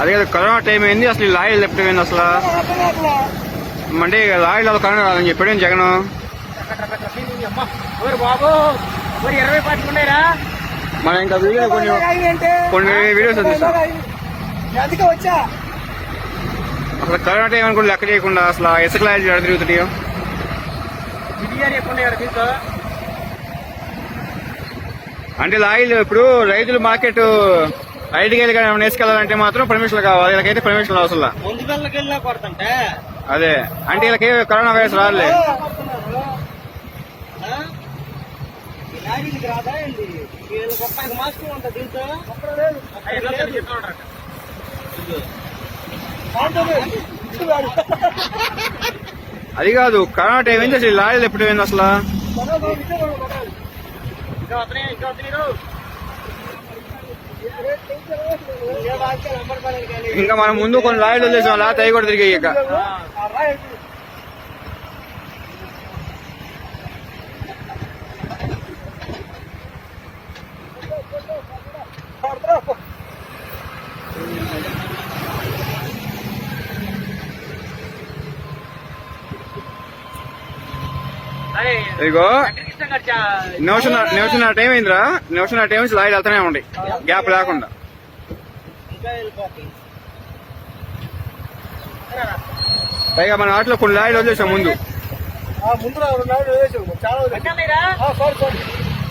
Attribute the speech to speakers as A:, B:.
A: అదే కదా corona time అయింది అసలు ఈ లాయలు లెఫ్ట్ అసలు? అంటే లాయలు అది కరోనా రాదని చెప్పాడు జగన్?
B: ఓరి బాబు ఓరి ఇరవై
A: ఇంకా వీడియో కొన్ని కొన్ని వీడియోస్ చూస్తాం
B: అందుకే వచ్చా
A: అసలు కరోనా టైం అనుకుంటే లెక్క చేయకుండా అసలు ఆ ఇసుక లాయలు తిరుగుతున్నాయో
B: బిర్యానీ ఎక్కువ
A: అంటే లాయలు ఇప్పుడు రైతులు మార్కెట్ రైతుకి వెళ్ళి కానీ వేసుకెళ్ళాలంటే మాత్రం పర్మిషన్లు కావాలి. వీళ్ళకైతే పర్మిషన్లు అవసరం అదే. అంటే వీళ్ళకి కరోనా వైరస్ రాలే
B: ఏంటి
A: అది కాదు. కరోనా టైం అయింది అసలు? ఈ లాయలు ఎప్పుడు అసలు?
B: ఇంకా వస్తున్నాయి ఇంకా వస్తున్నాయి
A: ఇంకా మనం ముందు కొన్ని లాయలు వదిలేసాం లా తయ్యి కూడా తిరిగాయి ఇక ఇదిగో నిమిషం నిమిషం టైం అయిందిరా. నిమిషం టైం నుంచి వెళ్తానే ఉండి. గ్యాప్ లేకుండా. పైగా మన ఆటలో కొన్ని లాయలు వదిలేసాం ముందు.
B: ముందు చాలా సారీ సారీ